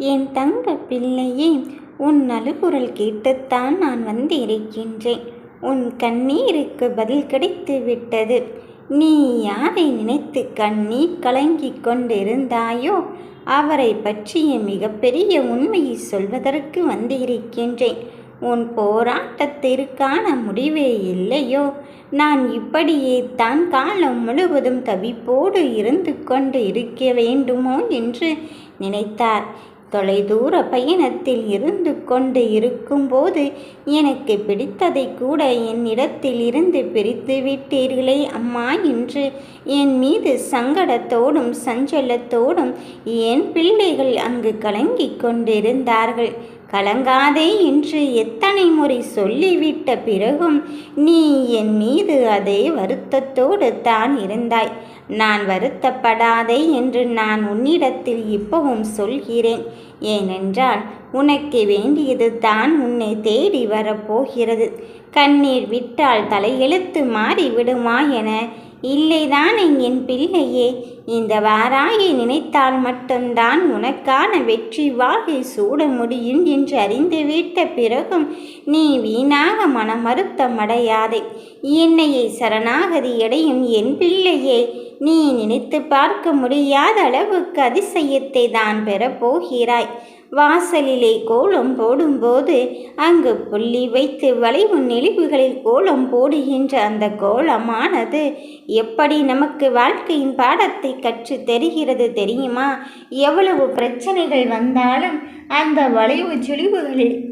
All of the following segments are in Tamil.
என் தங்க பிள்ளையே உன் நலுகுரல் கேட்டுத்தான் நான் வந்திருக்கின்றேன். உன் கண்ணீருக்கு பதில் கிடைத்து விட்டது. நீ யாரை நினைத்து கண்ணீர் கலங்கிக் கொண்டிருந்தாயோ அவரை பற்றிய மிகப்பெரிய உண்மையை சொல்வதற்கு வந்திருக்கின்றேன். உன் போராட்டத்திற்கான முடிவே இல்லையோ? நான் இப்படியே தான் காலம் முழுவதும் தவிப்போடு இருந்து கொண்டு இருக்க வேண்டுமோ என்று நினைத்தார். தொலைதூர பயணத்தில் இருந்து கொண்டு இருக்கும்போது எனக்கு பிடித்ததை கூட என்னிடத்தில் இருந்து பிரித்து விட்டீர்களே அம்மா என்று என் மீது சங்கடத்தோடும் சஞ்சலத்தோடும் என் பிள்ளைகள் அங்கு கலங்கிக் கொண்டிருந்தார்கள். கலங்காதே என்று எத்தனை முறை சொல்லிவிட்ட பிறகும் நீ என் மீது அதே வருத்தத்தோடு தான் இருந்தாய். நான் வருத்தப்படாதே என்று நான் உன்னிடத்தில் இப்பவும் சொல்கிறேன். ஏனென்றால் உனக்கு வேண்டியது தான் உன்னை தேடி வரப்போகிறது. கண்ணீர் விட்டால் தலையெழுத்து மாறிவிடுமா என இல்லைதான் என் பிள்ளையே இந்த வாராயை நினைத்தால் மட்டும்தான் உனக்கான வெற்றி வாகை சூட முடியும் என்று அறிந்துவிட்ட பிறகும் நீ வீணாக மனமருத்தமடையாதே என்னையை சரணாகதி அடையும் என் பிள்ளையே நீ நினைத்து பார்க்க முடியாத அளவுக்கு அதிசயத்தை தான் பெறப்போகிறாய். வாசலிலே கோலம் போடும்போது அங்கு புள்ளி வைத்து வளைவு நெளிவுகளில் கோலம் போடுகின்ற அந்த கோலமானது எப்படி நமக்கு வாழ்க்கையின் பாடத்தை கற்று தெரிகிறது தெரியுமா? எவ்வளவு பிரச்சனைகள் வந்தாலும் அந்த வளைவு சுழிவுகளில்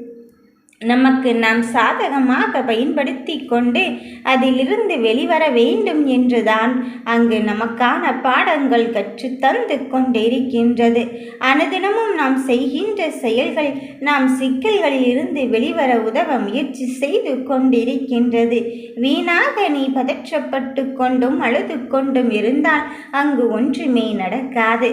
நமக்கு நாம் சாதகமாக பயன்படுத்தி கொண்டு அதிலிருந்து வெளிவர வேண்டும் என்றுதான் அங்கு நமக்கான பாடங்கள் கற்று தந்து கொண்டிருக்கின்றது. அனுதினமும் நாம் செய்கின்ற செயல்கள் நாம் சிக்கல்களில் இருந்து வெளிவர உதவ முயற்சி செய்து கொண்டிருக்கின்றது. வீணாக நீ பதற்றப்பட்டு கொண்டும் அழுது கொண்டும் இருந்தால் அங்கு ஒன்றுமே நடக்காது.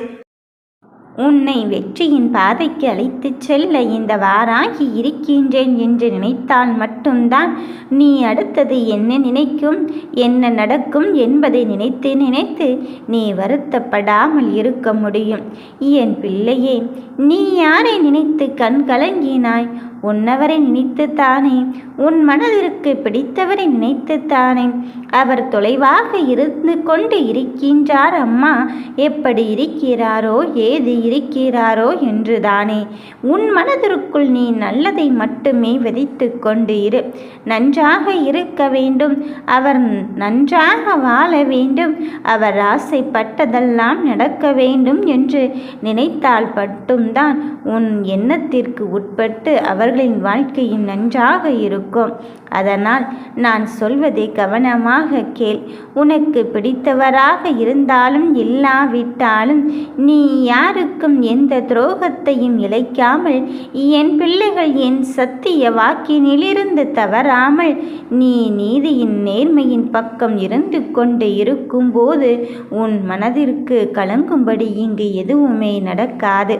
உன்னை வெற்றியின் பாதைக்கு அழைத்துச் செல்ல இந்த வாராகி இருக்கின்றேன் என்று நினைத்தால் மட்டும்தான் நீ அடுத்தது என்ன நினைக்கும் என்ன நடக்கும் என்பதை நினைத்து நினைத்து நீ வருத்தப்படாமல் இருக்க முடியும். என் பிள்ளையே நீ யாரை நினைத்து கண் கலங்கினாய் உன்னவரை நினைத்துத்தானே? உன் மனதிற்கு பிடித்தவரை நினைத்துத்தானே? அவர் தொலைவாக இருந்து கொண்டு இருக்கின்றார் அம்மா. எப்படி இருக்கிறாரோ ஏது இருக்கிறாரோ என்றுதானே. உன் மனதிற்குள் நீ நல்லதை மட்டுமே விதைத்து கொண்டு இரு. நன்றாக இருக்க வேண்டும். அவர் நன்றாக வாழ வேண்டும். அவர் ஆசைப்பட்டதெல்லாம் நடக்க வேண்டும் என்று நினைத்தால் மட்டும்தான் உன் எண்ணத்திற்கு உட்பட்டு அவர் அவர்களின் வாழ்க்கையும் நன்றாக இருக்கும். அதனால் நான் சொல்வதை கவனமாக கேள். உனக்கு பிடித்தவராக இருந்தாலும் இல்லாவிட்டாலும் நீ யாருக்கும் எந்த துரோகத்தையும் இழைக்காமல் என் பிள்ளைகள் என் சத்திய வாக்கினிலிருந்து தவறாமல் நீ நீதியின் நேர்மையின் பக்கம் இருந்து கொண்டு இருக்கும்போது உன் மனதிற்கு கலங்கும்படி இங்கு எதுவுமே நடக்காது.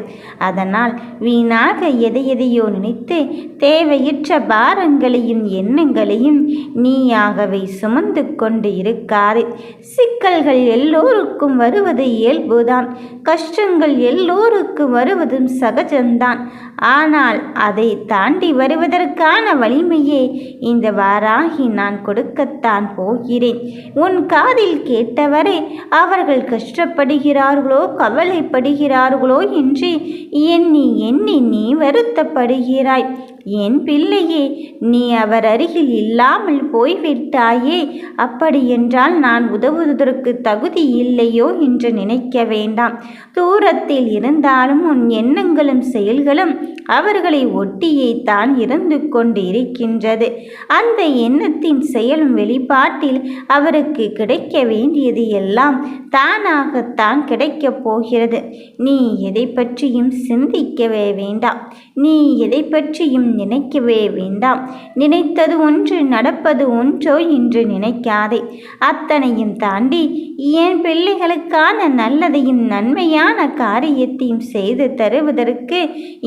அதனால் வீணாக எதை எதையோ நினைத்து தேவையற்ற பாரங்களையும் எண்ணங்களையும் நீயாகவே சுமந்து கொண்டு இருக்காது. சிக்கல்கள் எல்லோருக்கும் வருவது இயல்புதான். கஷ்டங்கள் எல்லோருக்கும் வருவதும் சகஜம்தான். ஆனால் அதை தாண்டி வருவதற்கான வலிமையே இந்த வாராகி நான் கொடுக்கத்தான் போகிறேன். உன் காதில் கேட்டவரை அவர்கள் கஷ்டப்படுகிறார்களோ கவலைப்படுகிறார்களோ என்று எண்ணி எண்ணி நீ வருத்தப்படுகிறாய். என் பிள்ளையே நீ அவர் அருகில் இல்லாமல் போய்விட்டாயே அப்படியென்றால் நான் உதவுவதற்கு தகுதி இல்லையோ என்று நினைக்க வேண்டாம். தூரத்தில் இருந்தாலும் உன் எண்ணங்களும் செயல்களும் அவர்களை ஒட்டியே தான் இருந்து கொண்டு இருக்கின்றது அந்த எண்ணத்தின் செயலும் வெளிப்பாட்டில் அவருக்கு கிடைக்க வேண்டியது எல்லாம் தானாகத்தான் கிடைக்கப் போகிறது. நீ எதை பற்றியும் சிந்திக்கவே வேண்டாம். நீ எதை பற்றியும் நினைக்கவே வேண்டாம். நினைத்தது ஒன்று நடப்பது ஒன்றோ என்று நினைக்காதே. அத்தனையும் தாண்டி என் பிள்ளைகளுக்கான நல்லதையும் நன்மையான காரியத்தையும் செய்து தருவதற்கு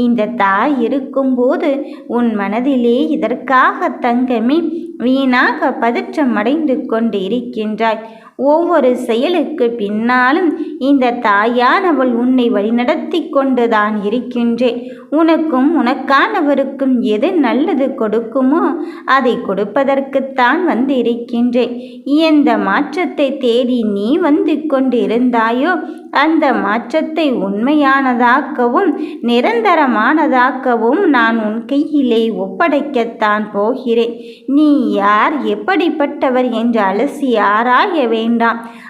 இந்த தாய் இருக்கும்போது உன் மனதிலே இதற்காக தங்கமே வீணாக பதற்றம் அடைந்து கொண்டு இருக்கின்றாய் ஒவ்வொரு செயலுக்கு பின்னாலும் இந்த தாயானவள் உன்னை வழிநடத்தி கொண்டுதான் இருக்கின்றேன் உனக்கும் உனக்கானவருக்கும் எது நல்லது கொடுக்குமோ அதை கொடுப்பதற்குத்தான் வந்து இருக்கின்றேன் எந்த மாற்றத்தை தேடி நீ வந்து கொண்டிருந்தாயோ அந்த மாற்றத்தை உண்மையானதாக்கவும் நிரந்தரமானதாக்கவும் நான் உன் கையிலே ஒப்படைக்கத்தான் போகிறேன். நீ யார்? எப்படிப்பட்டவர்? என்று அலசி ஆராய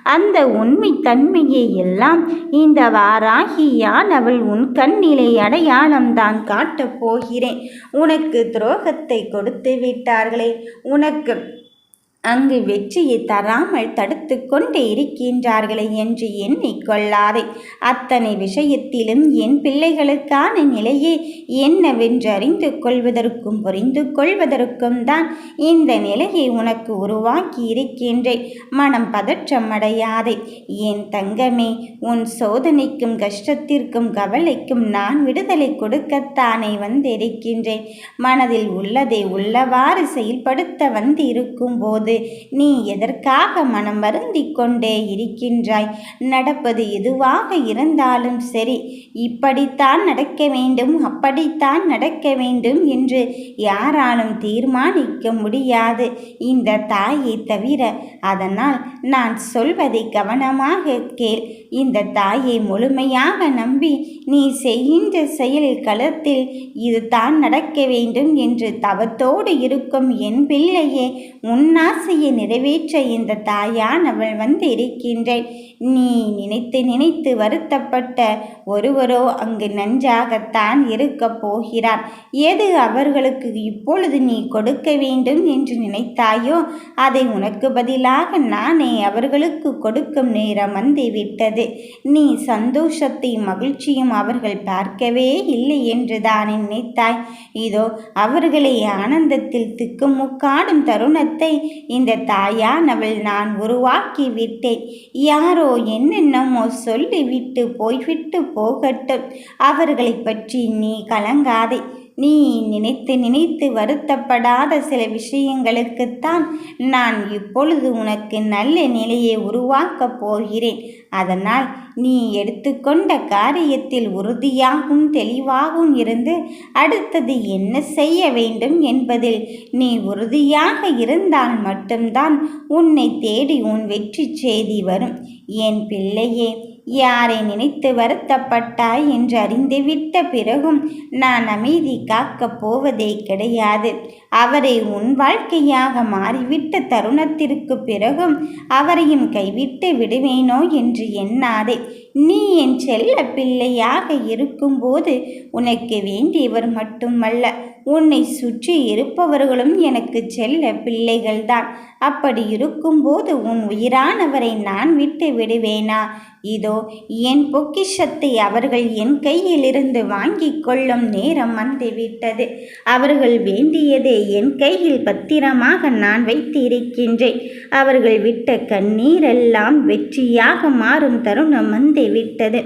அந்த உண்மை தன்மையை எல்லாம் இந்த வாராகியான் அவள் உன் கண்ணிலை அடையாளம்தான் காட்டப் போகிறேன். உனக்கு துரோகத்தை கொடுத்து விட்டார்களே. உனக்கு அங்கு வெற்றியை தராமல் தடுத்து கொண்டே இருக்கின்றார்களே என்று எண்ணிக்கொள்ளாதே அத்தனை விஷயத்திலும் என் பிள்ளைகளுக்கான நிலையே என்னவென்று அறிந்து கொள்வதற்கும் புரிந்து கொள்வதற்கும் தான் இந்த நிலையை உனக்கு உருவாக்கி இருக்கின்றேன். மனம் பதற்றம் அடையாதே. என் தங்கமே உன் சோதனைக்கும் கஷ்டத்திற்கும் கவலைக்கும் நான் விடுதலை கொடுக்கத்தானே வந்திருக்கின்றேன். மனதில் உள்ளதை உள்ளவாறு செயல்படுத்த வந்து இருக்கும் போது போது நீ எதற்காக மனம் வருந்தி கொண்டே இருக்கின்றாய்? நடப்பது எதுவாக இருந்தாலும் சரி இப்படித்தான் நடக்க வேண்டும் அப்படித்தான் நடக்க வேண்டும் என்று யாராலும் தீர்மானிக்க முடியாது. இந்த தாயை தவிர அதனால் நான் சொல்வதை கவனமாக கேள். இந்த தாயை முழுமையாக நம்பி நீ செய்கின்ற செயல் களத்தில் இதுதான் நடக்க வேண்டும் என்று தவத்தோடு இருக்கும் என் பிள்ளையே ஆசையை நிறைவேற்ற இந்த தாயானவள் வந்து இருக்கின்றேன் நீ நினைத்து நினைத்து வருத்தப்பட்ட ஒருவரோ அங்கு நன்றாகத்தான் இருக்கப் போகிறார். எது அவர்களுக்கு இப்பொழுது நீ கொடுக்க வேண்டும் என்று நினைத்தாயோ அதை உனக்கு பதிலாக நானே அவர்களுக்கு கொடுக்கும் நேரம் வந்து விட்டது நீ சந்தோஷத்தையும் மகிழ்ச்சியும் அவர்கள் பார்க்கவே இல்லை என்று தான் நினைத்தாய். இதோ அவர்களை ஆனந்தத்தில் திக்குமுக்காடும் தருணத்தை இந்த தாயானவள் நான் உருவாக்கி விட்டேன். யாரோ என்னென்னமோ சொல்லிவிட்டு போய்விட்டு போகட்டும். அவர்களை பற்றி நீ கலங்காதே. நீ நினைத்து நினைத்து வருத்தப்படாத சில விஷயங்களுக்குத்தான் நான் இப்பொழுது உனக்கு நல்ல நிலையை உருவாக்கப் போகிறேன். அதனால் நீ எடுத்துக்கொண்ட காரியத்தில் உறுதியாகவும் தெளிவாகவும் இருந்து அடுத்தது என்ன செய்ய வேண்டும் என்பதில் நீ உறுதியாக இருந்தால் மட்டும்தான் உன்னை தேடி உன் வெற்றி செய்தி வரும். என் பிள்ளையே யாரை நினைத்து வருத்தப்பட்டாய் என்று அறிந்துவிட்ட பிறகும் நான் அமைதி காக்கப் போவதே கிடையாது. அவரை உன் வாழ்க்கையாக மாறிவிட்ட தருணத்திற்கு பிறகும் அவரையும் கைவிட்டு விடுவேனோ என்று எண்ணாதே. நீ என் செல்ல பிள்ளையாக இருக்கும்போது உனக்கு வேண்டியவர் மட்டுமல்ல. உன்னை சுற்றி இருப்பவர்களும் எனக்கு செல்ல பிள்ளைகள்தான். அப்படி இருக்கும்போது உன் உயிரானவரை நான் விட்டு விடுவேனா? இதோ என் பொக்கிஷத்தை அவர்கள் என் கையிலிருந்து வாங்கிக் கொள்ளும் நேரம் வந்துவிட்டது. அவர்கள் வேண்டியதை என் கையில் பத்திரமாக நான் வைத்திருக்கின்றேன். அவர்கள் விட்ட கண்ணீரெல்லாம் வெற்றியாக மாறும் தருணம் வந்துவிட்டது.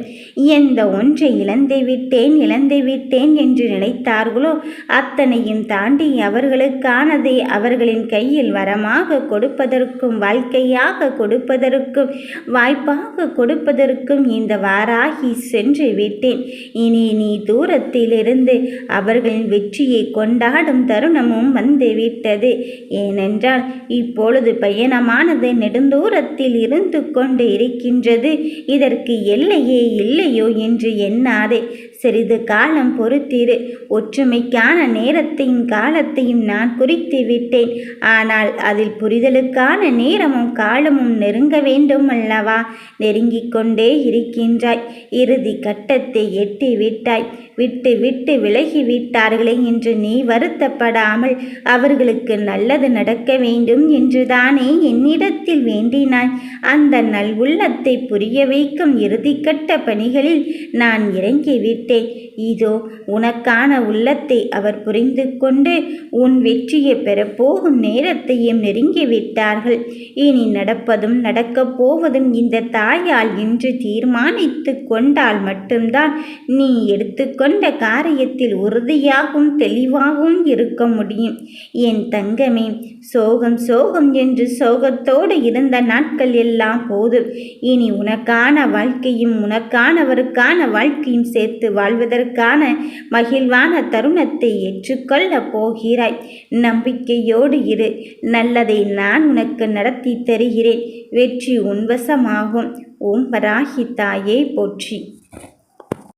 எந்த ஒன்றை இழந்து விட்டேன் இழந்து விட்டேன் என்று நினைத்தார்களோ அத்தனையும் தாண்டி அவர்களுக்கானதை அவர்களின் கையில் வரமாக கொடுப்பதற்கும் வாழ்க்கையாக கொடுப்பதற்கும் வாய்ப்பாக கொடுப்பதற்கும் இந்த வாராகி சென்று விட்டேன். இனி நீ தூரத்திலிருந்து அவர்களின் வெற்றியை கொண்டாடும் தருணமும் வந்துவிட்டது ஏனென்றால் இப்பொழுது பயணமானது நெடுந்தூரத்தில் இருந்து கொண்டு இருக்கின்றது. இதற்கு எல்லையே இல்லையோ என்று எண்ணாதே. சிறிது காலம் பொறுத்திரு. ஒற்றுமைக்கான நேரத்தையும் காலத்தையும் நான் குறித்து விட்டேன். ஆனால் அதில் புரிதலுக்கான நேரமும் காலமும் நெருங்க வேண்டும் அல்லவா நெருங்கிக் கொண்டே இருக்கின்றாய். இறுதி கட்டத்தை எட்டி விட்டாய் விட்டு விட்டு விலகி விட்டார்களே என்று நீ வருத்தப்படாமல் அவர்களுக்கு நல்லது நடக்க வேண்டும் என்றுதானே என்னிடத்தில் வேண்டினாய். அந்த நல் உள்ளத்தை புரிய வைக்கும் இறுதிக்கட்ட பணிகளில் நான் இறங்கிவிட்டேன். இதோ உனக்கான உள்ளத்தை அவர் புரிந்து கொண்டு உன் வெற்றியை பெறப்போகும் நேரத்தையும் நெருங்கிவிட்டார்கள். இனி நடப்பதும் நடக்கப் போவதும் இந்த தாயால் என்று தீர்மானித்து கொண்டால் மட்டும்தான் நீ எடுத்துக்கொண்ட காரியத்தில் உறுதியாகவும் தெளிவாகவும் இருக்க முடியும். என் தங்கமே சோகம் சோகம் என்று சோகத்தோடு இருந்த நாட்கள் எல்லாம் போதும். இனி உனக்கான வாழ்க்கையும் உனக்கானவருக்கான வாழ்க்கையும் சேர்த்து வாழ்வதற்கான மகிழ்வான தருணத்தை ஏற்றுக்கொள்ளப் போகிறாய். நம்பிக்கையோடு இரு. நல்லதை நான் உனக்கு நடத்தி தருகிறேன். வெற்றி உன்வசமாகும் ஓம் பராகி தாயே போற்றி.